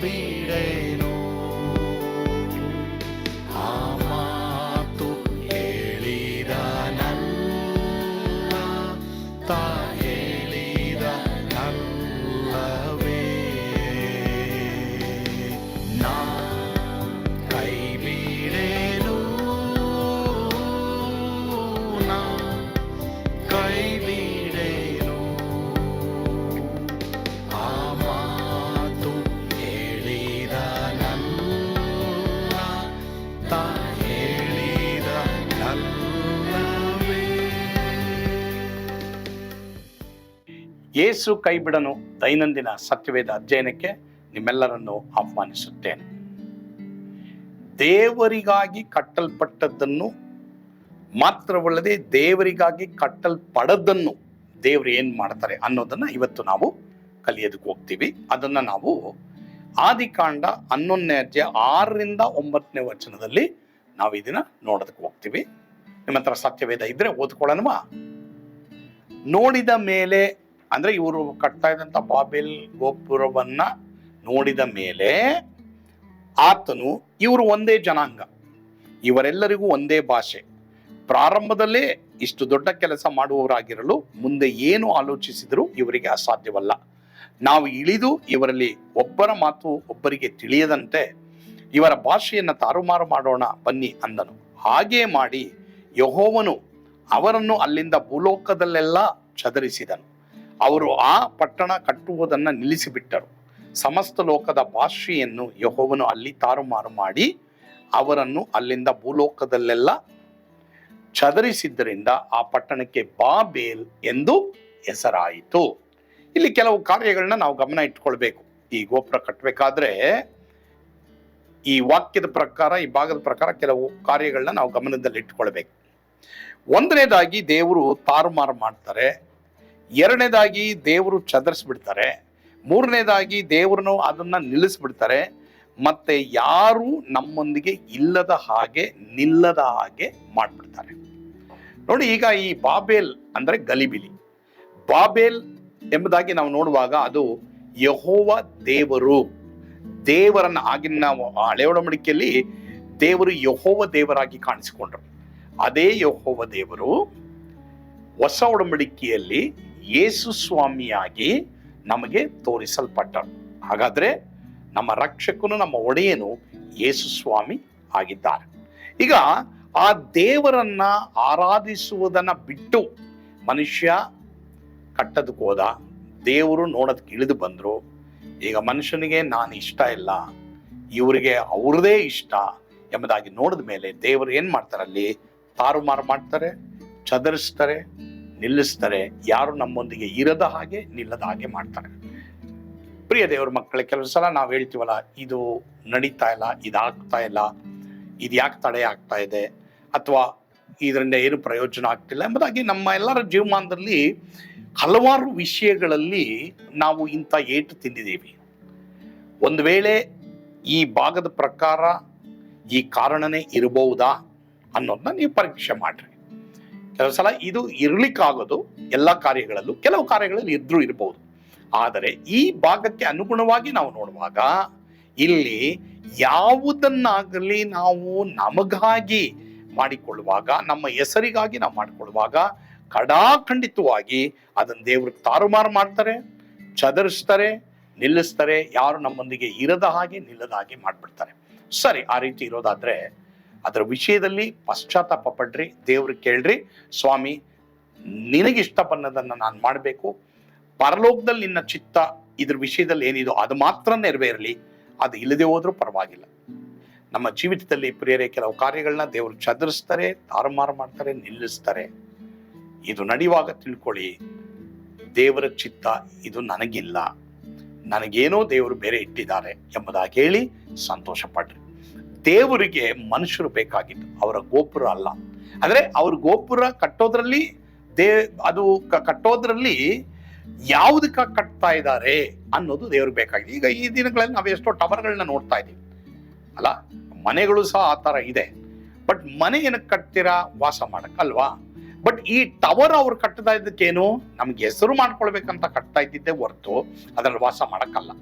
be. ಯೇಸು ಕೈಬಿಡನು ದೈನಂದಿನ ಸತ್ಯವೇದ ಅಧ್ಯಯನಕ್ಕೆ ನಿಮ್ಮೆಲ್ಲರನ್ನು ಆಹ್ವಾನಿಸುತ್ತೇನೆ. ದೇವರಿಗಾಗಿ ಕಟ್ಟಲ್ಪಟ್ಟದ್ದನ್ನು ಮಾತ್ರವಲ್ಲದೆ ದೇವರಿಗಾಗಿ ಕಟ್ಟಲ್ಪಡದ್ದನ್ನು ದೇವರು ಏನು ಮಾಡ್ತಾರೆ ಅನ್ನೋದನ್ನ ಇವತ್ತು ನಾವು ಕಲಿಯೋದಕ್ಕೆ ಹೋಗ್ತೀವಿ. ಅದನ್ನ ನಾವು ಆದಿಕಾಂಡ ಹನ್ನೊಂದನೇ ಅಧ್ಯಾಯ ಆರರಿಂದ ಒಂಬತ್ತನೇ ವಚನದಲ್ಲಿ ನಾವು ಇದನ್ನ ನೋಡೋದಕ್ಕೆ ಹೋಗ್ತೀವಿ. ನಿಮ್ಮ ಹತ್ರ ಸತ್ಯವೇದ ಇದ್ರೆ ಓದ್ಕೊಳ್ಳೋಣವಾ ನೋಡಿದ ಮೇಲೆ, ಅಂದ್ರೆ ಇವರು ಕಟ್ತಾ ಇದ್ದಂತ ಬಾಬೆಲ್ ಗೋಪುರವನ್ನ ನೋಡಿದ ಮೇಲೆ ಆತನು, ಇವರು ಒಂದೇ ಜನಾಂಗ. ಇವರೆಲ್ಲರಿಗೂ ಒಂದೇ ಭಾಷೆ. ಪ್ರಾರಂಭದಲ್ಲೇ ಇಷ್ಟು ದೊಡ್ಡ ಕೆಲಸ ಮಾಡುವವರಾಗಿರಲು ಮುಂದೆ ಏನು ಆಲೋಚಿಸಿದರೂ ಇವರಿಗೆ ಅಸಾಧ್ಯವಲ್ಲ. ನಾವು ಇಳಿದು ಇವರಲ್ಲಿ ಒಬ್ಬರ ಮಾತು ಒಬ್ಬರಿಗೆ ತಿಳಿಯದಂತೆ ಇವರ ಭಾಷೆಯನ್ನು ತಾರುಮಾರು ಮಾಡೋಣ ಬನ್ನಿ ಅಂದನು. ಹಾಗೇ ಮಾಡಿ ಯಹೋವನು ಅವರನ್ನು ಅಲ್ಲಿಂದ ಭೂಲೋಕದಲ್ಲೆಲ್ಲ ಚದರಿಸಿದನು. ಅವರು ಆ ಪಟ್ಟಣ ಕಟ್ಟುವುದನ್ನು ನಿಲ್ಲಿಸಿಬಿಟ್ಟರು. ಸಮಸ್ತ ಲೋಕದ ಭಾಷೆಯನ್ನು ಯಹೋವನು ಅಲ್ಲಿ ತಾರುಮಾರು ಮಾಡಿ ಅವರನ್ನು ಅಲ್ಲಿಂದ ಭೂಲೋಕದಲ್ಲೆಲ್ಲ ಚದರಿಸಿದ್ದರಿಂದ ಆ ಪಟ್ಟಣಕ್ಕೆ ಬಾಬೇಲ್ ಎಂದು ಹೆಸರಾಯಿತು. ಇಲ್ಲಿ ಕೆಲವು ಕಾರ್ಯಗಳನ್ನ ನಾವು ಗಮನ ಇಟ್ಕೊಳ್ಬೇಕು. ಈ ಗೋಪುರ ಕಟ್ಟಬೇಕಾದ್ರೆ ಈ ವಾಕ್ಯದ ಪ್ರಕಾರ, ಈ ಭಾಗದ ಪ್ರಕಾರ ಕೆಲವು ಕಾರ್ಯಗಳನ್ನ ನಾವು ಗಮನದಲ್ಲಿ ಇಟ್ಕೊಳ್ಬೇಕು ಒಂದನೇದಾಗಿ ದೇವರು ತಾರುಮಾರು ಮಾಡ್ತಾರೆ. ಎರಡನೇದಾಗಿ ದೇವರು ಚದರಿಸ್ಬಿಡ್ತಾರೆ. ಮೂರನೇದಾಗಿ ದೇವ್ರನ್ನು ಅದನ್ನ ನಿಲ್ಲಿಸ್ಬಿಡ್ತಾರೆ. ಮತ್ತೆ ಯಾರು ನಮ್ಮೊಂದಿಗೆ ಇಲ್ಲದ ಹಾಗೆ ನಿಲ್ಲದ ಹಾಗೆ ಮಾಡ್ಬಿಡ್ತಾರೆ. ನೋಡಿ ಈಗ ಈ ಬಾಬೇಲ್ ಅಂದ್ರೆ ಗಲಿಬಿಲಿ. ಬಾಬೇಲ್ ಎಂಬುದಾಗಿ ನಾವು ನೋಡುವಾಗ ಅದು ಯಹೋವ ದೇವರು. ದೇವರನ್ನ ಆಗಿನ ಹಳೆ ಒಡಂಬಡಿಕೆಯಲ್ಲಿ ದೇವರು ಯಹೋವ ದೇವರಾಗಿ ಕಾಣಿಸಿಕೊಂಡ್ರು. ಅದೇ ಯೋಹೋವ ದೇವರು ಹೊಸ ಒಡಂಬಡಿಕೆಯಲ್ಲಿ ಯೇಸು ಸ್ವಾಮಿಯಾಗಿ ನಮಗೆ ತೋರಿಸಲ್ಪಟ್ಟರು ಹಾಗಾದ್ರೆ ನಮ್ಮ ರಕ್ಷಕನು, ನಮ್ಮ ಒಡೆಯನು ಯೇಸು ಸ್ವಾಮಿ ಆಗಿದ್ದಾರೆ. ಈಗ ಆ ದೇವರನ್ನ ಆರಾಧಿಸುವುದನ್ನ ಬಿಟ್ಟು ಮನುಷ್ಯ ಕಟ್ಟದಕ್ಕೆ ಹೋದ, ದೇವರು ನೋಡೋದಕ್ಕೆ ಇಳಿದು ಬಂದ್ರು, ಈಗ ಮನುಷ್ಯನಿಗೆ ನಾನು ಇಷ್ಟ ಇಲ್ಲ, ಇವರಿಗೆ ಅವ್ರದೇ ಇಷ್ಟ ಎಂಬುದಾಗಿ ನೋಡಿದ ಮೇಲೆ ದೇವರು ಏನು ಮಾಡ್ತಾರೆ ಅಲ್ಲಿ ತಾರುಮಾರು ಮಾಡ್ತಾರೆ, ಚದರಿಸ್ತಾರೆ, ನಿಲ್ಲಿಸ್ತಾರೆ. ಯಾರು ನಮ್ಮೊಂದಿಗೆ ಇರದ ಹಾಗೆ ನಿಲ್ಲದ ಹಾಗೆ ಮಾಡ್ತಾರೆ. ಪ್ರಿಯ ದೇವರ ಮಕ್ಕಳ, ಕೆಲವು ಸಲ ನಾವು ಹೇಳ್ತೀವಲ್ಲ, ಇದು ನಡೀತಾ ಇಲ್ಲ, ಇದಾಗ್ತಾ ಇಲ್ಲ, ಇದು ಯಾಕೆ ತಡೆ ಆಗ್ತಾ ಇದೆ, ಅಥವಾ ಇದರಿಂದ ಏನು ಪ್ರಯೋಜನ ಆಗ್ತಿಲ್ಲ ಎಂಬುದಾಗಿ ನಮ್ಮ ಎಲ್ಲರ ಜೀವಮಾನದಲ್ಲಿ ಹಲವಾರು ವಿಷಯಗಳಲ್ಲಿ ನಾವು ಇಂಥ ಏಟು ತಿಂದಿದ್ದೀವಿ. ಒಂದು ವೇಳೆ ಈ ಭಾಗದ ಪ್ರಕಾರ ಈ ಕಾರಣನೇ ಇರಬಹುದಾ? ಅನ್ನೋದನ್ನ ನೀವು ಪರೀಕ್ಷೆ ಮಾಡ್ರಿ. ಕೆಲವು ಸಲ ಇದು ಇರಲಿಕ್ಕಾಗೋದು ಎಲ್ಲ ಕಾರ್ಯಗಳಲ್ಲೂ, ಕೆಲವು ಕಾರ್ಯಗಳಲ್ಲಿ ಇದ್ರೂ ಇರಬಹುದು ಆದರೆ ಈ ಭಾಗಕ್ಕೆ ಅನುಗುಣವಾಗಿ ನಾವು ನೋಡುವಾಗ ಇಲ್ಲಿ ಯಾವುದನ್ನಾಗಲಿ ನಾವು ನಮಗಾಗಿ ಮಾಡಿಕೊಳ್ಳುವಾಗ, ನಮ್ಮ ಹೆಸರಿಗಾಗಿ ನಾವು ಮಾಡಿಕೊಳ್ಳುವಾಗ ಕಡಾಖಂಡಿತವಾಗಿ ಅದನ್ನ ದೇವ್ರಿಗೆ ತಾರುಮಾರು ಮಾಡ್ತಾರೆ, ಚದರಿಸ್ತಾರೆ, ನಿಲ್ಲಿಸ್ತಾರೆ, ಯಾರು ನಮ್ಮೊಂದಿಗೆ ಇರದ ಹಾಗೆ ನಿಲ್ಲದ ಹಾಗೆ ಮಾಡಿಬಿಡ್ತಾರೆ. ಸರಿ, ಆ ರೀತಿ ಇರೋದಾದ್ರೆ ಅದರ ವಿಷಯದಲ್ಲಿ ಪಶ್ಚಾತ್ತಾಪ ಪಡ್ರಿ ದೇವ್ರಿಗೆ ಕೇಳ್ರಿ. ಸ್ವಾಮಿ, ನಿನಗಿಷ್ಟ ಬಂದದನ್ನ ನಾನು ಮಾಡಬೇಕು. ಪರಲೋಕದಲ್ಲಿ ನಿನ್ನ ಚಿತ್ತ ಇದ್ರ ವಿಷಯದಲ್ಲಿ ಏನಿದೋ ಅದು ಮಾತ್ರ ನೆರವೇರಲಿ. ಅದು ಇಲ್ಲದೆ ಹೋದ್ರೂ ಪರವಾಗಿಲ್ಲ. ನಮ್ಮ ಜೀವಿತದಲ್ಲಿ ಪ್ರಿಯರೇ, ಕೆಲವು ಕಾರ್ಯಗಳನ್ನ ದೇವರು ಚದರಿಸ್ತಾರೆ, ತಾರುಮಾರು ಮಾಡ್ತಾರೆ, ನಿಲ್ಲಿಸ್ತಾರೆ. ಇದು ನಡೆಯುವಾಗ ತಿಳ್ಕೊಳ್ಳಿ. ದೇವರ ಚಿತ್ತ ಇದು ನನಗಿಲ್ಲ. ನನಗೇನೋ ದೇವರು ಬೇರೆ ಇಟ್ಟಿದ್ದಾರೆ ಎಂಬುದಾಗಿ ಹೇಳಿ ಸಂತೋಷ ಪಡ್ರಿ. ದೇವರಿಗೆ ಮನುಷ್ಯರು ಬೇಕಾಗಿತ್ತು ಅವರ ಗೋಪುರ ಅಲ್ಲ. ಅಂದ್ರೆ ಅವ್ರ ಗೋಪುರ ಕಟ್ಟೋದ್ರಲ್ಲಿ ದೇ, ಅದು ಕಟ್ಟೋದ್ರಲ್ಲಿ ಯಾವುದಕ್ಕ ಕಟ್ತಾ ಇದ್ದಾರೆ ಅನ್ನೋದು ದೇವ್ರಿಗೆ ಬೇಕಾಗಿದೆ. ಈಗ ಈ ದಿನಗಳಲ್ಲಿ ನಾವು ಎಷ್ಟೋ ಟವರ್ಗಳನ್ನ ನೋಡ್ತಾ ಇದ್ದೀವಿ. ಅಲ್ಲ, ಮನೆಗಳು ಸಹ ಆ ಥರ ಇದೆ. ಬಟ್ ಮನೆ ಏನಕ್ಕೆ ಕಟ್ತೀರಾ? ವಾಸ ಮಾಡೋಕ್ಕಲ್ವಾ ಬಟ್ ಈ ಟವರ್ ಅವ್ರು ಕಟ್ಟತಾ ಇದ್ದಕ್ಕೇನು ನಮ್ಗೆ ಹೆಸರು ಮಾಡ್ಕೊಳ್ಬೇಕಂತ ಕಟ್ತಾ ಇದ್ದಿದ್ದೆ ಹೊರತು ಅದ್ರಲ್ಲಿ ವಾಸ ಮಾಡೋಕ್ಕಲ್ಲ.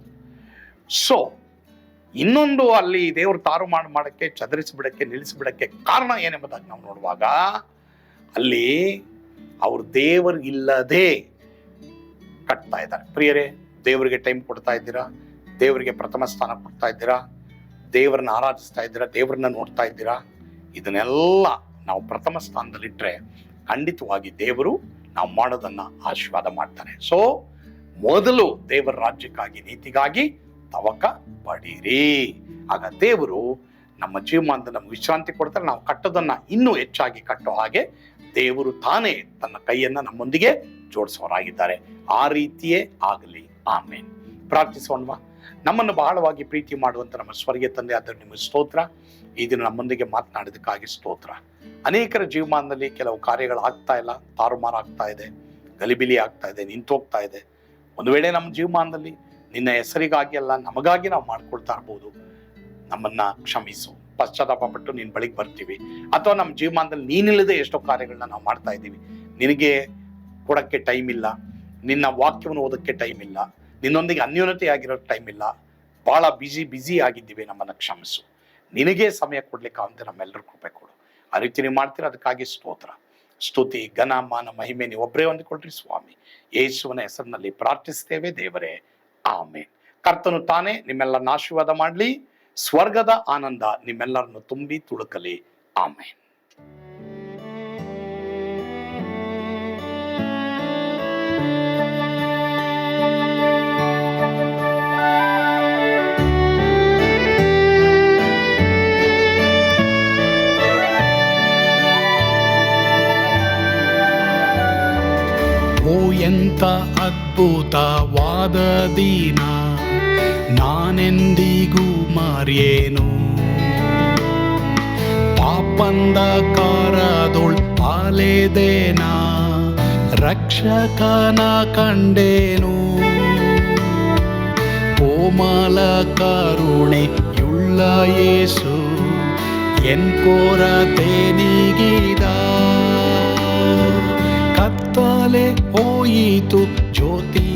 ಸೊ ಇನ್ನೊಂದು ಅಲ್ಲಿ ದೇವರು ತಾರು ಮಾಡಿ ಮಾಡೋಕ್ಕೆ, ಚದರಿಸಿಬಿಡಕ್ಕೆ, ನಿಲ್ಲಿಸಿಬಿಡಕ್ಕೆ ಕಾರಣ ಏನೆಂಬುದಾಗಿ ನಾವು ನೋಡುವಾಗ, ಅಲ್ಲಿ ಅವರು ದೇವರು ಇಲ್ಲದೆ ಕಟ್ತಾ ಇದ್ದಾರೆ. ಪ್ರಿಯರೇ, ದೇವರಿಗೆ ಟೈಮ್ ಕೊಡ್ತಾ ಇದ್ದೀರಾ? ದೇವರಿಗೆ ಪ್ರಥಮ ಸ್ಥಾನ ಕೊಡ್ತಾ ಇದ್ದೀರಾ? ದೇವರನ್ನ ಆರಾಧಿಸ್ತಾ ಇದ್ದೀರಾ? ದೇವರನ್ನ ನೋಡ್ತಾ ಇದ್ದೀರಾ? ಇದನ್ನೆಲ್ಲ ನಾವು ಪ್ರಥಮ ಸ್ಥಾನದಲ್ಲಿಟ್ಟರೆ ಖಂಡಿತವಾಗಿ ದೇವರು ನಾವು ಮಾಡೋದನ್ನು ಆಶೀರ್ವಾದ ಮಾಡ್ತಾರೆ. ಸೊ ಮೊದಲು ದೇವರ ರಾಜ್ಯಕ್ಕಾಗಿ, ನೀತಿಗಾಗಿ ತವಕ ಪಡೀರಿ. ಆಗ ದೇವರು ನಮ್ಮ ಜೀವಮಾನದ ನಮ್ಗೆ ವಿಶ್ರಾಂತಿ ಕೊಡ್ತಾರೆ. ನಾವು ಕಟ್ಟೋದನ್ನ ಇನ್ನೂ ಹೆಚ್ಚಾಗಿ ಕಟ್ಟೋ ಹಾಗೆ ದೇವರು ತಾನೇ ತನ್ನ ಕೈಯನ್ನ ನಮ್ಮೊಂದಿಗೆ ಜೋಡಿಸೋರಾಗಿದ್ದಾರೆ ಆ ರೀತಿಯೇ ಆಗಲಿ. ಆಮೇಲೆ ಪ್ರಾರ್ಥಿಸೋಣವಾ ನಮ್ಮನ್ನು ಬಹಳವಾಗಿ ಪ್ರೀತಿ ಮಾಡುವಂತ ನಮ್ಮ ಸ್ವರ್ಗೀಯ ತಂದೆ ಆದರೆ ನಿಮಗೆ ಸ್ತೋತ್ರ. ಈ ದಿನ ನಮ್ಮೊಂದಿಗೆ ಮಾತನಾಡಿದಕ್ಕಾಗಿ ಸ್ತೋತ್ರ. ಅನೇಕರ ಜೀವಮಾನದಲ್ಲಿ ಕೆಲವು ಕಾರ್ಯಗಳು ಆಗ್ತಾ ಇಲ್ಲ. ತಾರುಮಾರು ಆಗ್ತಾ ಇದೆ. ಗಲಿಬಿಲಿ ಆಗ್ತಾ ಇದೆ. ನಿಂತೋಗ್ತಾ ಇದೆ. ಒಂದು ವೇಳೆ ನಮ್ಮ ಜೀವಮಾನದಲ್ಲಿ ನಿನ್ನ ಹೆಸರಿಗಾಗಿ ಅಲ್ಲ ನಮಗಾಗಿ ನಾವು ಮಾಡ್ಕೊಳ್ತಾ ಇರ್ಬೋದು. ನಮ್ಮನ್ನ ಕ್ಷಮಿಸು. ಪಶ್ಚಾತ್ತಾಪ ಪಟ್ಟು ನಿನ್ನ ಬಳಿಗೆ ಬರ್ತೀವಿ. ಅಥವಾ ನಮ್ಮ ಜೀವಮಾನದಲ್ಲಿ ನೀನಿಲ್ಲದೆ ಎಷ್ಟೋ ಕಾರ್ಯಗಳನ್ನ ನಾವು ಮಾಡ್ತಾ ಇದ್ದೀವಿ. ನಿನಗೆ ಕೊಡಕ್ಕೆ ಟೈಮ್ ಇಲ್ಲ. ನಿನ್ನ ವಾಕ್ಯವನ್ನು ಓದಕ್ಕೆ ಟೈಮ್ ಇಲ್ಲ. ನಿನ್ನೊಂದಿಗೆ ಅನ್ಯೂನತೆ ಆಗಿರೋ ಟೈಮ್ ಇಲ್ಲ. ಬಹಳ ಬಿಸಿ ಬ್ಯುಸಿ ಆಗಿದ್ದೀವಿ. ನಮ್ಮನ್ನ ಕ್ಷಮಿಸು. ನಿನಗೆ ಸಮಯ ಕೊಡ್ಲಿಕ್ಕೆ ಅಂತ ನಮ್ಮೆಲ್ಲರೂ ಕೃಪೆ ಕೊಡು. ಆ ರೀತಿ ನೀವು ಮಾಡ್ತೀರಾ? ಅದಕ್ಕಾಗಿ ಸ್ತೋತ್ರ. ಸ್ತುತಿ, ಘನ, ಮಾನ, ಮಹಿಮೆ ನೀವು ಒಬ್ಬರೇ ಹೊಂದಿಕೊಳ್ರಿ ಸ್ವಾಮಿ. ಯೇಸುವನ ಹೆಸರಿನಲ್ಲಿ ಪ್ರಾರ್ಥಿಸ್ತೇವೆ ದೇವರೇ. ಆಮೇನ್. ಕರ್ತನು ತಾನೇ ನಿಮ್ಮೆಲ್ಲರನ್ನ ಆಶೀರ್ವಾದ ಮಾಡಲಿ ಸ್ವರ್ಗದ ಆನಂದ ನಿಮ್ಮೆಲ್ಲರನ್ನು ತುಂಬಿ ತುಳುಕಲಿ. ಆಮೇನ್. ದಿನ ನಾನೆಂದಿಗೂ ಮಾರಿಯೇನು? ಪಾಪಂದ ಕಾರದೊಳ್ ಪಾಲೇದೇನ? ರಕ್ಷಕನ ಕಂಡೇನು? ಕೋಮಲ ಕರುಣೆಯುಳ್ಳ ಯೇಸು ಎನ್ ಕೊರತೆ ನೀಗಿದ? ಕತ್ತಲೆ ಹೋಯಿತು ಜ್ಯೋತಿಯು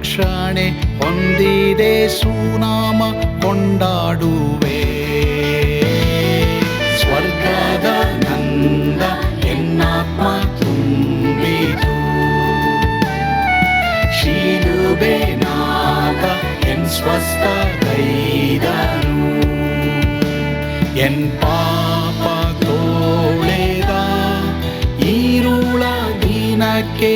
പുരുഷനെ ഒന്തിരേ സൂനാമ കൊണ്ടാടുവേ സ്വർഗാദ നന്ദ എന്നാത്മ തുമ്പിതു ശീലുബേ നാഗ എൻ സ്വസ്ഥ കൈതനു എൻ പാപ തോളേതാ ഈരുള ദിനക്കേ